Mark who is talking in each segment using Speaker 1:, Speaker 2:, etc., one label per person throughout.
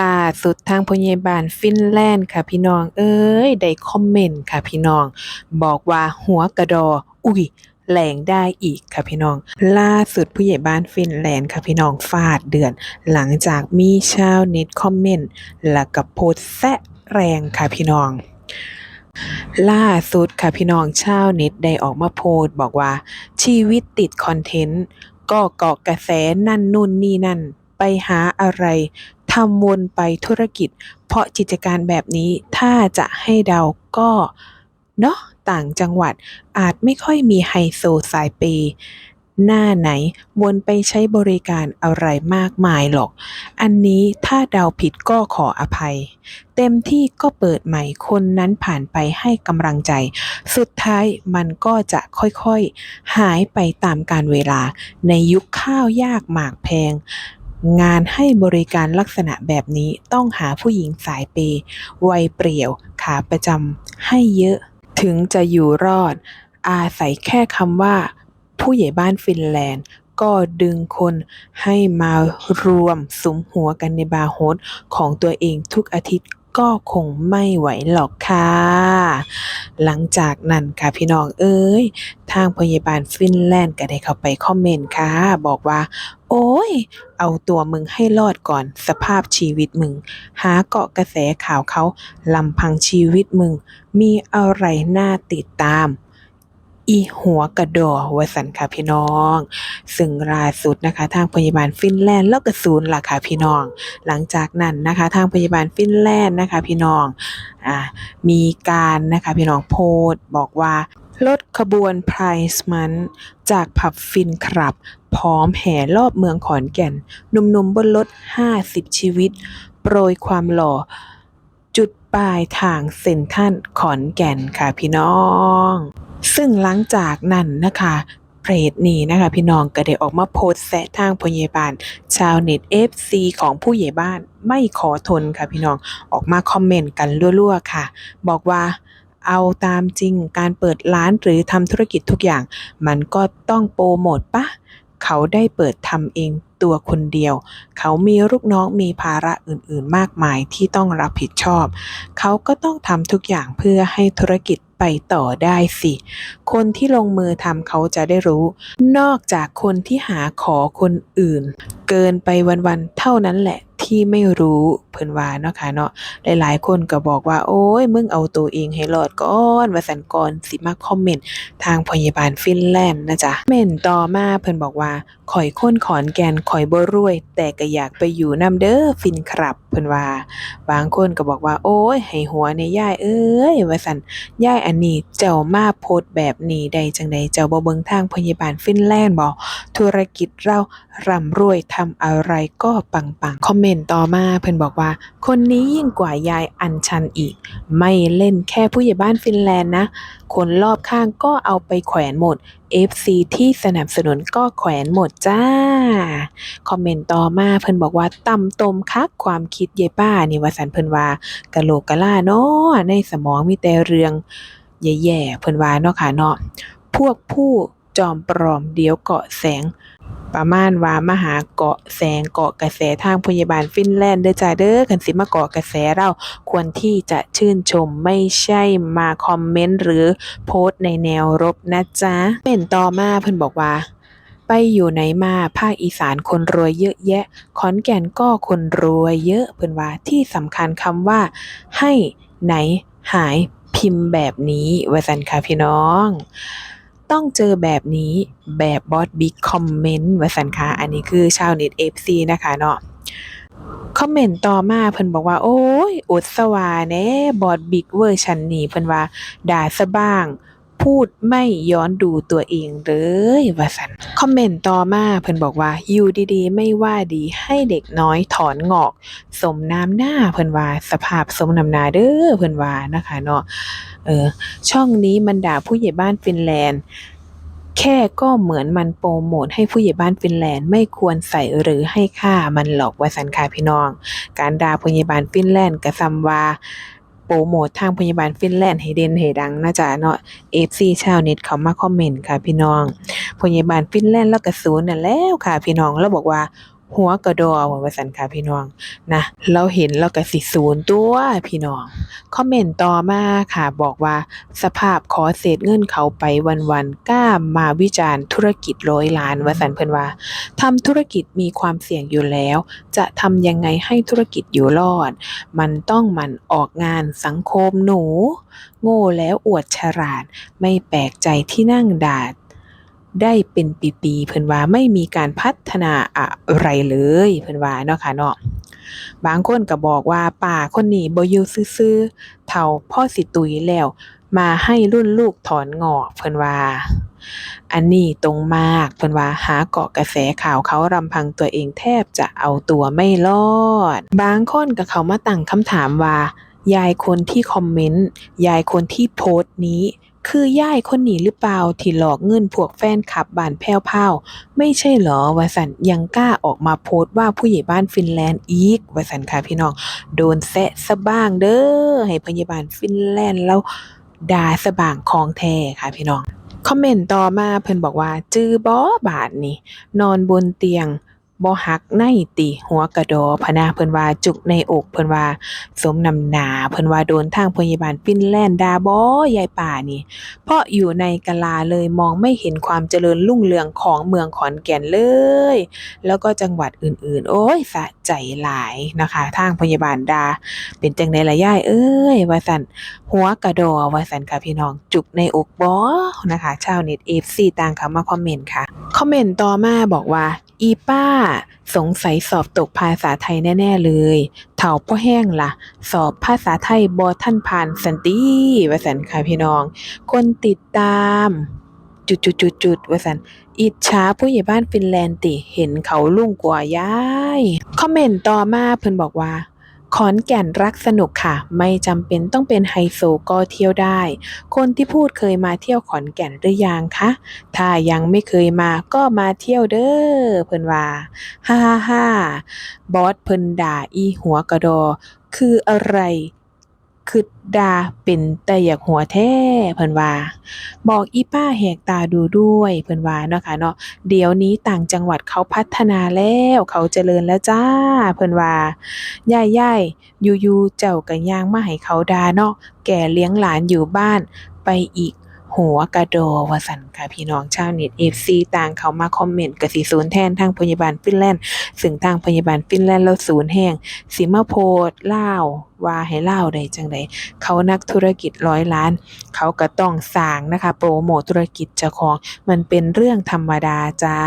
Speaker 1: ล่าสุดทางพยาบาลฟินแลนด์ค่ะพี่น้อง เอ้ย ได้คอมเมนต์ค่ะพี่น้อง บอกว่าหัวกระดอ อุ้ยแหลงได้อีกค่ะพี่น้อง ล่าสุดผู้ใหญ่บ้านฟินแลนด์ค่ะพี่น้องฟาดเดือน หลังจากมีชาวเน็ตคอมเมนต์แล้วก็โพสแซะแรงค่ะพี่น้อง ล่าสุดค่ะพี่น้องชาวเน็ตได้ออกมาโพสบอกว่า ชีวิตติดคอนเทนต์ก็เกาะกระแสนั่นนู่นนี่นั่นไปหาอะไร ทำวนไปธุรกิจ เพราะกิจการแบบนี้ถ้าจะให้เดาก็เนาะต่างจังหวัดอาจไม่ค่อยมีไฮโซสายเปย์หน้าไหนวนไปใช้บริการอะไรมากมายหรอก อันนี้ถ้าเดาผิดก็ขออภัย เต็มที่ก็เปิดใหม่คนนั้นผ่านไปให้กำลังใจ สุดท้ายมันก็จะค่อยๆ หายไปตามกาลเวลาในยุคข้าวยากหมากแพง งานให้บริการลักษณะแบบนี้ต้องหาผู้หญิงสายเปย์วัยเปรี่ยวขาประจำให้เยอะ ถึงจะอยู่รอด อาศัยแค่คำว่า ผู้ใหญ่บ้านฟินแลนด์ ก็ดึงคนให้มารวมสุมหัวกันในบาร์โฮสของตัวเองทุกอาทิตย์ ก็คงไม่ไหวหรอกค่ะ หลังจากนั้นค่ะพี่น้องเอ้ย ทางพยาบาลฟินแลนด์ก็ได้เข้าไปคอมเมนต์ค่ะ บอกว่า โอ้ย เอาตัวมึงให้รอดก่อนสภาพชีวิตมึง หาเกาะกระแสข่าวเขาลำพังชีวิตมึง มีอะไรน่าติดตาม อีหัวกระดอวสันค่ะพี่น้อง ซึ่งล่าสุดนะคะ ทางพยาบาลฟินแลนด์แล้วก็ศูนย์ล่ะค่ะพี่น้อง หลังจากนั้นนะคะ ทางพยาบาลฟินแลนด์นะคะ พี่น้องอ่ามีการนะคะพี่น้องโพสต์บอกว่าลดขบวนไพรส์มันจากผับฟินคลับ พร้อมแห่รอบเมืองขอนแก่นหนุ่มๆบนรถ 50 ชีวิต โปรยความหล่อ จุดปลายทางเซ็นทรัลขอนแก่นค่ะพี่น้อง ซึ่งหลังจากนั้นนะคะเพจนี้นะคะพี่น้องก็ได้ออกมาโพสแซะทางพยาบาล ชาวเน็ต FC ของผู้ใหญ่บ้านไม่ขอทนค่ะพี่น้องออกมาคอมเมนต์กันรั่วๆค่ะ บอกว่าเอาตามจริงการเปิดร้านหรือทำธุรกิจทุกอย่าง มันก็ต้องโปรโมทปะเขาได้เปิดทำเองตัวคนเดียว เขามีลูกน้องมีภาระอื่นๆ มากมายที่ต้องรับผิดชอบ เขาก็ต้องทำทุกอย่างเพื่อให้ธุรกิจ ไปต่อได้สิ คนที่ลงมือทำเขาจะได้รู้ นอกจากคนที่หาขอคนอื่น เกินไปวันๆเท่านั้นแหละ ที่ไม่รู้เพิ่นว่าเนาะค่ะเนาะหลายๆคนก็บอกว่า โอ้ยมึงเอาตัวเองให้รอดก่อนว่าซั่นก่อนสิมาคอมเมนต์ทางพยาบาลฟินแลนด์นะจ๊ะเม่นต่อมาเพิ่นบอกว่าข่อยคนขอนแก่นข่อยบ่รวย แต่ก็อยากไปอยู่นำเด้อฟินครับเพิ่นว่า บางคนก็บอกว่า โอ้ยให้หัวในยายเอ้ยว่าซั่นยายอันนี้เจ้ามาโพสต์แบบนี้ได้จังใดเจ้าบ่เบิ่งทางพยาบาลฟินแลนด์บ่ธุรกิจเราร่ำรวยทำอะไรก็ปังๆคอมเมนต์ต่อมาเพิ่นบอกว่า คนนี้ยิ่งกว่ายายอัญชันอีก ไม่เล่นแค่ผู้ใหญ่บ้านฟินแลนด์นะ คนรอบข้างก็เอาไปแขวนหมด FC ที่สนับสนุนก็แขวนหมดจ้า คอมเมนต์ต่อมาเพิ่นบอกว่าต่ำตมคักความคิดเยป้านี่ว่าสันเพิ่นว่ากะโหลกกะลาเนาะในสมองมีแต่เรื่องแย่ๆเพิ่นว่าเนาะค่ะเนาะพวกผู้จอมปลอมเดี๋ยวเกาะแสง ประมาณว่ามาหาเกาะแสงเกาะกระแสทางพยาบาลฟินแลนด์เด้อจ้าเด้อคันสิมาเกาะกระแสเราควรที่จะชื่นชมไม่ใช่มาคอมเมนต์หรือโพสต์ในแนวรบนะจ๊ะเป็นต่อมาเพิ่นบอกว่าไปอยู่ไหนมาภาคอีสานคนรวยเยอะแยะ ขอนแก่นก็คนรวยเยอะเพิ่นว่าที่สำคัญคำว่า ให้ไหนหายพิมพ์แบบนี้ว่าซั่นค่ะพี่น้อง ต้องเจอแบบนี้แบบบอสบิ๊กคอมเมนต์ว่าสันค่ะอันนี้คือชาวเน็ตเอฟซีนะคะเนาะคอมเมนต์ต่อมาเพิ่นบอกว่า โอ้ยอดสวาแน่บอสบิ๊กเวอร์ชันนี้เพิ่นว่า ด่าซะบ้าง พูดไม่ย้อนดูตัวเองเลยว่าสันคอมเมนต์ต่อมาเพิ่นบอกว่าอยู่ดีๆ ไม่ว่าดีให้เด็กน้อยถอนงอก สมน้ำหน้าเพิ่นว่าสภาพสมน้ำหน้าเด้อเพิ่นว่านะคะเนาะเออช่องนี้มันด่าผู้ใหญ่บ้านฟินแลนด์แค่ก็เหมือนมันโปรโมทให้ผู้ใหญ่บ้านฟินแลนด์ไม่ควรใส่หรือให้ค่ามันหรอกว่าสันค่ะพี่น้อง การด่าผู้ใหญ่บ้านฟินแลนด์ก็ซ้ำว่า โปรโมททางพยาบาลฟินแลนด์ให้เด่นให้ดังนะจ๊ะเนาะ FC ชาวเน็ตเขามาคอมเมนต์ค่ะพี่น้องพยาบาลฟินแลนด์แล้วก็ศูนย์นั่นแล้วค่ะพี่น้องแล้วบอกว่า หัวกระดอว่าซั่นค่ะพี่น้องนะเราเห็นเราก็สิสูนย์ตัวพี่น้อง คอมเมนต์ต่อมาค่ะ บอกว่าสภาพขอเศษเงินเขาไปวันๆกล้ามาวิจารณ์ธุรกิจร้อยล้านว่าซั่นเพิ่นว่าทำธุรกิจมีความเสี่ยงอยู่แล้ว จะทำยังไงให้ธุรกิจอยู่รอด มันต้องหมันออกงานสังคมหนู โง่แล้วอวดฉลาด ไม่แปลกใจที่นั่งด่า ได้เป็นปีๆเพิ่นว่าไม่มีการพัฒนาอะไรเลยเพิ่นว่าเนาะค่ะเนาะบางคนก็บอกว่าป้าคนนี้บ่อยู่ซื่อๆเฒ่าพ่อสิตุยแล้ว มาให้รุ่นลูกถอนงอกเพิ่นว่า อันนี้ตรงมากเพิ่นว่าหาเกาะกระแสข่าวเขารำพังตัวเองแทบจะเอาตัวไม่รอด บางคนก็เขามาตั้งคำถามว่ายายคนที่คอมเมนต์ ยายคนที่โพสต์นี้ คือย่ายคนนี้หรือเปล่าที่หลอกเงินพวกแฟนคลับบ้านแพ่วๆไม่ใช่เหรอว่าซั่นยังกล้าออกมาโพสต์ว่าผู้ใหญ่บ้านฟินแลนด์อีกว่าซั่นค่ะพี่น้อง โดนแซะซะบ้างเด้อให้ผู้ใหญ่บ้านฟินแลนด์เลาด่าซะบ้างของแท้ค่ะพี่น้อง คอมเมนต์ต่อมาเพิ่นบอกว่า จื้อบ่บาดนี้นอนบนเตียง บ่หักในติหัวกระดอพะนะเพิ่นว่าจุกในอกเพิ่นว่า สมนำหนาเพิ่นว่าโดนทางผู้ใหญ่บ้านฟินแลนด์ด่าบ่ยายป่านี่ เพราะอยู่ในกะลาเลยมองไม่เห็นความเจริญรุ่งเรืองของเมืองขอนแก่นเลย แล้วก็จังหวัดอื่นๆ โอ๊ยสะใจหลายนะคะ ทางพยาบาลดา เป็นจังใดล่ะยายเอ้ยว่าซั่นหัวกระดอว่าซั่นค่ะพี่น้องจุกในอกบ่นะคะ ชาวเน็ต FC ต่างเข้ามาคอมเมนต์ค่ะ คอมเมนต์ต่อมาบอกว่า อีป้า สงสัยสอบตกภาษาไทยแน่ ๆ เลยเฒ่าบ่แห้งล่ะ สอบภาษาไทยบ่ทันผ่านซั้นติว่าซั่นค่ะพี่น้อง คนติดตาม จุดๆๆๆว่าซั่นอิจฉาผู้ใหญ่บ้านฟินแลนด์ติ เห็นเขารุ่งกว่ายาย คอมเมนต์ต่อมาเพิ่นบอกว่า ขอนแก่นรักสนุกค่ะ ไม่จำเป็นต้องเป็นไฮโซก็เที่ยวได้ คนที่พูดเคยมาเที่ยวขอนแก่นหรือยังคะถ้ายังไม่เคยมาก็มาเที่ยวเด้อเพิ่นว่าฮ่าฮ่าบอสเพิ่นด่าอีหัวกระดอ คืออะไร คิดดาเป็นตาอยากหัวแท้เพิ่นว่า บอกอีป้าแหกตาดูด้วยเพิ่นว่าเนาะค่ะเนาะเดี๋ยวนี้ต่างจังหวัดเขาพัฒนาแล้วเขาเจริญแล้วจ้าเพิ่นว่ายายๆอยู่ๆเจ้าก็ย่างมาให้เขาดาเนาะแก่เลี้ยงหลานอยู่บ้านไปอีกหัวกระโดว่าซั่นค่ะพี่น้องชาวเน็ต FC ต่างเขามาคอมเมนต์ก็สิสูนแทนทางพยาบาลฟินแลนด์ซึ่งทางพยาบาลฟินแลนด์เลาสูนแรงสิมาโพสต์ลา ว่าให้เล่าได้จังใดเขานักธุรกิจร้อยล้าน เขาก็ต้องสร้างนะคะ โปรโมตธุรกิจเจ้าของมันเป็นเรื่องธรรมดาจ้า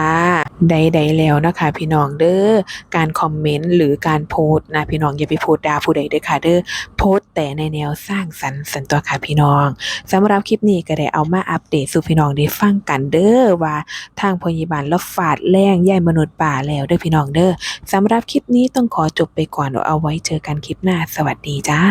Speaker 1: ใดๆแล้วนะคะ พี่น้องเด้อการคอมเมนต์หรือการโพสต์นะพี่น้องอย่าไปโพสต์ด่าผู้ใดเด้อค่ะเด้อโพสต์แต่ในแนวสร้างสรรค์ซั้นตัวค่ะพี่น้องสำหรับคลิปนี้ก็ได้เอามาอัปเดตสู่พี่น้องได้ฟังกันเด้อว่าทางพยาบาลเลาฟาดแรงยายมนุษย์ป้าแล้วเด้อพี่น้องเด้อสำหรับคลิปนี้ต้องขอจบไปก่อนเอาไว้เจอกันคลิปหน้าสวัสดีดีจ้า